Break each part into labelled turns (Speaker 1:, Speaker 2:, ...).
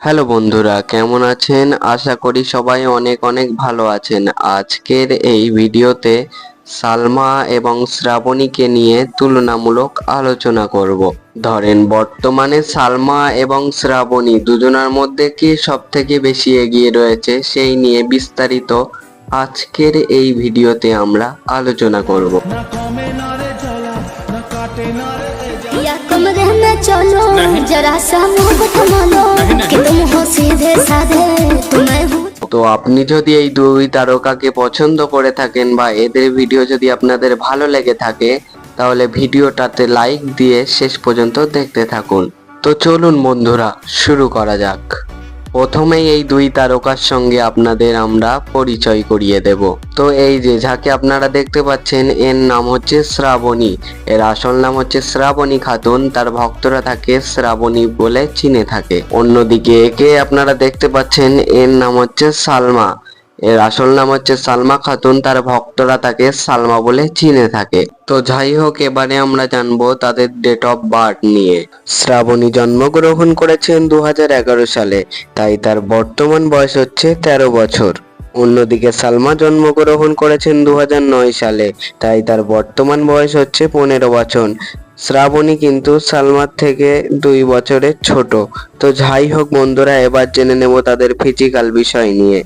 Speaker 1: Hello বন্ধুরা, কেমন আছেন? আশা করি সবাই অনেক অনেক ভালো আছেন। আজকের এই ভিডিওতে সালমা এবং শ্রাবণীকে নিয়ে তুলনামূলক আলোচনা করব। ধরেন, বর্তমানে সালমা এবং শ্রাবণী দুজনার মধ্যে কে সব থেকে বেশি এগিয়ে রয়েছে সেই নিয়ে বিস্তারিত আজকের এই ভিডিওতে আমরা আলোচনা করব।
Speaker 2: ना चलो
Speaker 3: जरा सा मुंह थमालो कि तुम हो सीधे साधे तुम्हें हूँ
Speaker 1: তো আপনি যদি এই দুই তারকাকে পছন্দ করে থাকেন বা এদের ভিডিও যদি আপনাদের ভালো লেগে থাকে তাহলে ভিডিওটাতে লাইক দিয়ে শেষ পর্যন্ত দেখতে থাকুন তো চলুন বন্ধুরা শুরু করা যাক প্রথমেই এই দুই তারকার সঙ্গে আপনাদের আমরা পরিচয় করিয়ে দেব। তো এই যে, যাকে আপনারা দেখতে পাচ্ছেন, এর নাম হচ্ছে শ্রাবণী। এর আসল নাম হচ্ছে শ্রাবণী খাতুন। তার ভক্তরা তাকে শ্রাবণী বলে চিনে থাকে। অন্যদিকে একে আপনারা দেখতে পাচ্ছেন, এর নাম হচ্ছে সালমা। এর আসল নাম হচ্ছে সালমা খাতুন, তার ভক্তরা তাকে সালমা বলে চিনে থাকে। তো যাই হোক, এবারে আমরা জানব তাদের ডেট অফ বার্থ নিয়ে। শ্রাবণী জন্মগ্রহণ করেছেন দু হাজার এগারো সালে, তাই তার বর্তমান বয়স হচ্ছে তেরো বছর। অন্যদিকে সালমা জন্মগ্রহণ করেছেন দু হাজার নয় সালে, তাই তার বর্তমান বয়স হচ্ছে পনেরো বছর। শ্রাবণী কিন্তু সালমার থেকে দুই বছরের ছোট। তো যাই হোক বন্ধুরা, এবার জেনে নেব তাদের ফিজিক্যাল বিষয় নিয়ে।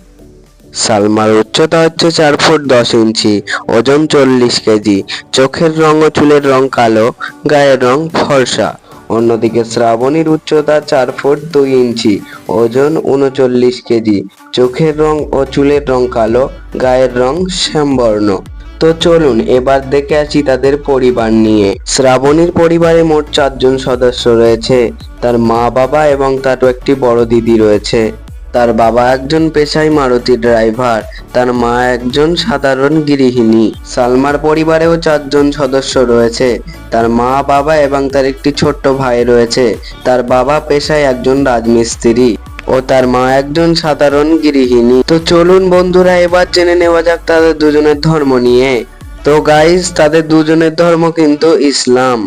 Speaker 1: সালমার উচ্চতা হচ্ছে চার ফুট দশ ইঞ্চি, ওজন চল্লিশ কেজি। চোখের রং ও চুলের রং কালো, গায়ের রং ফর্সা। অন্যদিকে শ্রাবণীর উচ্চতা চার ফুট দুই ইঞ্চি, ওজন উনচল্লিশ কেজি। চোখের রং ও চুলের রং কালো, গায়ের রং শ্যামবর্ণ। তো চলুন এবার দেখে আসি তাদের পরিবার নিয়ে। শ্রাবণীর পরিবারে মোট চারজন সদস্য রয়েছে। তার মা বাবা এবং তার একটি বড় দিদি রয়েছে। তার বাবা একজন পেশায় মারুতি ড্রাইভার, তার মা একজন সাধারণ গৃহিণী। সালমার পরিবারেও চারজন সদস্য রয়েছে। তার মা, বাবা এবং তার একটি ছোট্ট ভাই রয়েছে। তার বাবা পেশায় একজন রাজমিস্ত্রি ও তার মা একজন সাধারণ গৃহিণী। তো চলুন বন্ধুরা, এবার জেনে নেওয়া যাক তাদের দুজনের ধর্ম নিয়ে। তো গাইস তাদের দুজনের ধর্ম কিন্তু ইসলাম।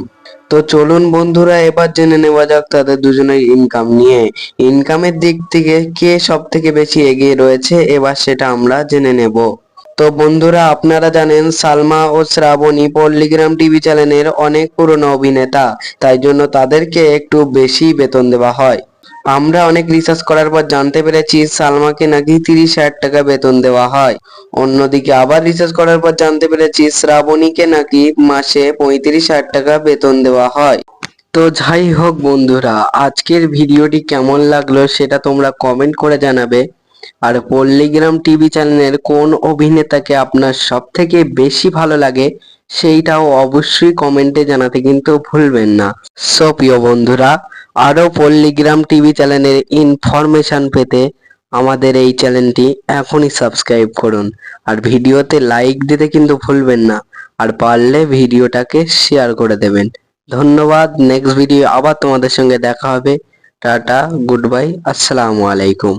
Speaker 1: তো চলুন বন্ধুরা, এবার জেনে নেওয়া যাক তাদের দুজনের ইনকাম নিয়ে। ইনকামের দিক থেকে কে সব থেকে বেশি এগিয়ে রয়েছে, এবার সেটা আমরা জেনে নেব। তো বন্ধুরা, আপনারা জানেন সালমা ও শ্রাবণী পল্লিগ্রাম টিভি চ্যানেলের অনেক পুরনো অভিনেতা, তাই জন্য তাদেরকে একটু বেশি বেতন দেওয়া হয়। আমরা অনেক রিসার্চ করার পর জানতে পেরেছি সালমাকে নাকি তিরিশ হাজার টাকা বেতন দেওয়া হয়। অন্যদিকে আবার রিসার্চ করার পর জানতে পেরেছি শ্রাবণীকে নাকি মাসে পঁয়ত্রিশ হাজার টাকা বেতন দেওয়া হয়। তো যাই হোক বন্ধুরা, আজকের ভিডিওটি কেমন লাগল সেটা তোমরা কমেন্ট করে জানাবে। আর পল্লিগ্রাম টিভি চ্যানেলের কোন অভিনেতাকে আপনার সব থেকে বেশি ভালো লাগে সেইটাও অবশ্যই কমেন্টে জানাতে কিন্তু ভুলবেন না। সো প্রিয় বন্ধুরা আরও পল্লিগ্রাম টিভি চ্যানেলের ইনফরমেশন পেতে আমাদের এই চ্যানেলটি এখনই সাবস্ক্রাইব করুন। আর ভিডিওতে লাইক দিতে কিন্তু ভুলবেন না, আর পারলে ভিডিওটাকে শেয়ার করে দেবেন। ধন্যবাদ নেক্সট ভিডিও আবার তোমাদের সঙ্গে দেখা হবে। টাটা গুড বাই আসসালামু আলাইকুম।